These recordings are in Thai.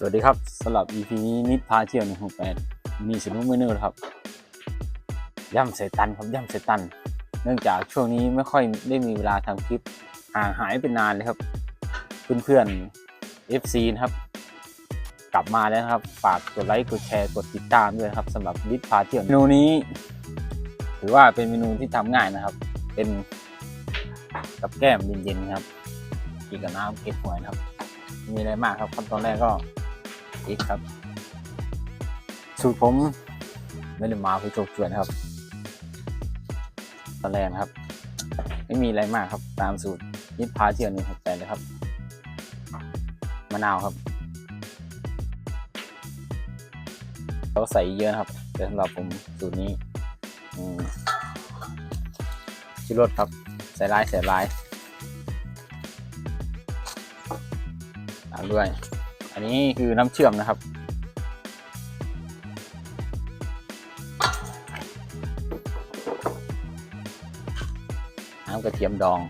สวัสดีครับสำหรับ EP นี้นิดพาเที่ยว168มีสนุกเมนูครับ ย่ำใส่ตันครับย่ำใส่ตัน เนื่องจากช่วงนี้ไม่ค่อยได้มีเวลาทำคลิปห่างหายไปนานเลยครับ เพื่อนๆ FC นะครับ กลับมาแล้วครับ ฝากกดไลค์กดแชร์กดติดตามด้วยครับสำหรับนิดพาเที่ยวเมนูนี้ ถือว่าเป็นเมนูที่ทำง่ายนะครับ เป็นกับแก้มเย็นๆครับกินกับน้ำเก็บหวยนะครับมีอะไรมากครับขั้นตอนแรกก็ อีกครับ สูตรผมไม่ได้มาผู้โชคชวนนครับตอนแรกนะครับ ไม่มีอะไรมากครับ ตามสูตรนิดพาเที่ยวหนึ่งหกแปดเลยครับมะนาวครับเราใส่เยอะครับแต่สำหรับผมสูตรนี้ชิรสครับ ใส่ลายใส่ลายตามด้วย อันนี้คือน้ำเชื่อมนะครับ น้ำกระเทียมดอง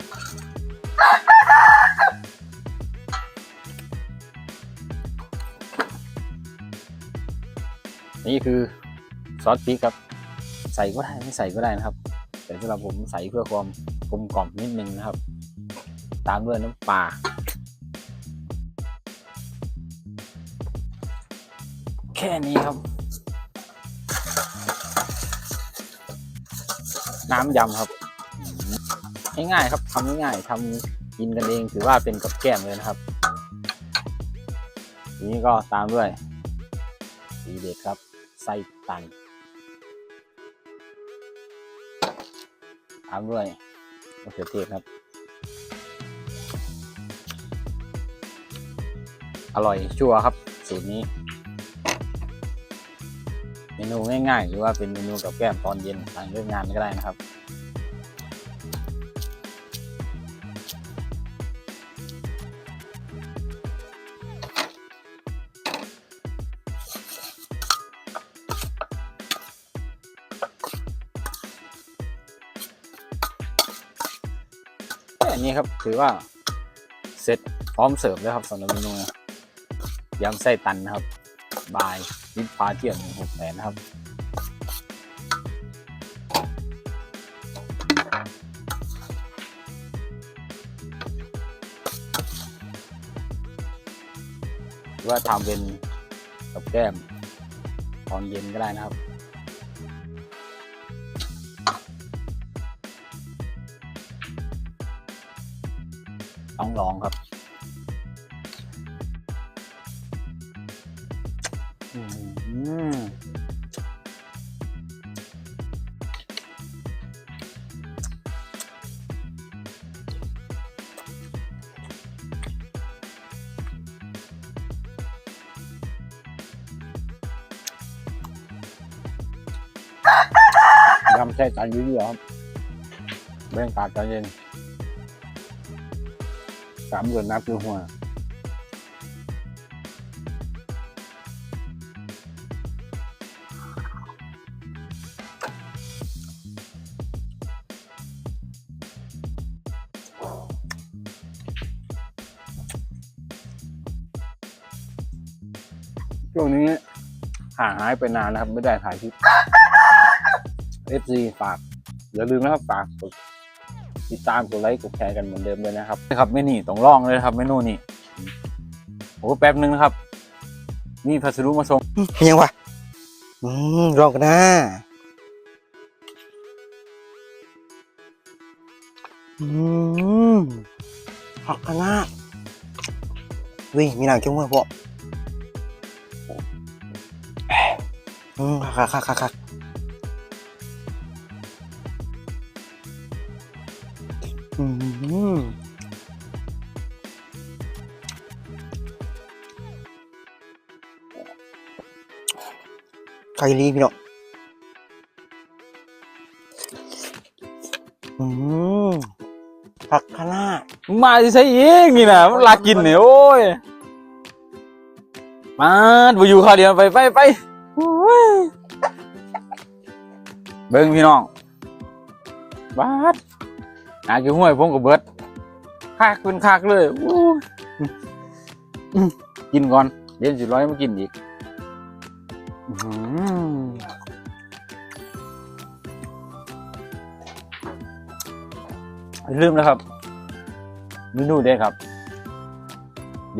นี่คือซอสพริกครับ ใส่ก็ได้ไม่ใส่ก็ได้นะครับ แต่สำหรับผมใส่เพื่อความกลมกล่อมนิดนึงนะครับ ตามด้วยน้ำปลา แค่นี้ครับ น้ำยำครับง่ายๆครับทำง่ายๆทำกินกันเองถือว่าเป็นกับแก้มเลยนะครับ นี้ก็ตามด้วยสีเด็ดครับไส้ตัน ตามด้วยมะเขือเทศครับ อร่อยชัวร์ครับ สูตรนี้ เมนูง่ายๆ หรือว่าเป็นเมนูกับแก้มตอนเย็นหลังเลิกงานก็ได้นะครับ อันนี้ครับถือว่าเสร็จพร้อมเสิร์ฟแล้วครับสำหรับเมนูยำไส้ตันนะครับบาย วิพาเทียวหนึ่งหกแปดนะครับหรือว่าทำเป็นกับแก้มตอนเย็นก็ได้นะครับต้องลองครับ ยำไส้ตันเยอะๆครับเบ่งกาดใจเย็นสามเดือนนับคือหัวช่วงนี้ห่างหายไปนานนะครับ ไม่ได้ถ่ายคลิป FC ฝากอย่าลืมนะครับฝากกดติดตามกดไลค์กดแชร์กันเหมือนเดิมเลยนะครับนะครับเมนี่ต้องลองเลยนะครับเมนูนี้โอ้แป๊บนึงนะครับนี่พัสดุมาส่งยังวะอืมลองกันนะอืมหักกันนะวิมีหนังจิ้มหัวพวกอืมคักคักคักคัก ไก่ลีพี่น้องอืมผักคะน้ามาที่ใช้เองนี่นะมันลากินเนี่ยโอ้ย มาไปอยู่ข้าวเดียวไปไปไปเบิ้งพี่น้องบาด นากินห้วยพงกับเบิดคากเป็นคากเลยกินก่อนเย็นสิร้อยมากินอีกลืมนะครับเมนูเด้ครับ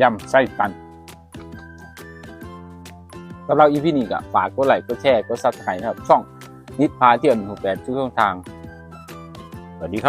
ยำไส้ตันสำหรับอีพีนี้ก็ฝากกดไลค์กดแชร์กดซับสไครต์นะครับ ช่องนิดพาเที่ยวหนึ่งหกแปดทุกช่องทาง สวัสดีครับ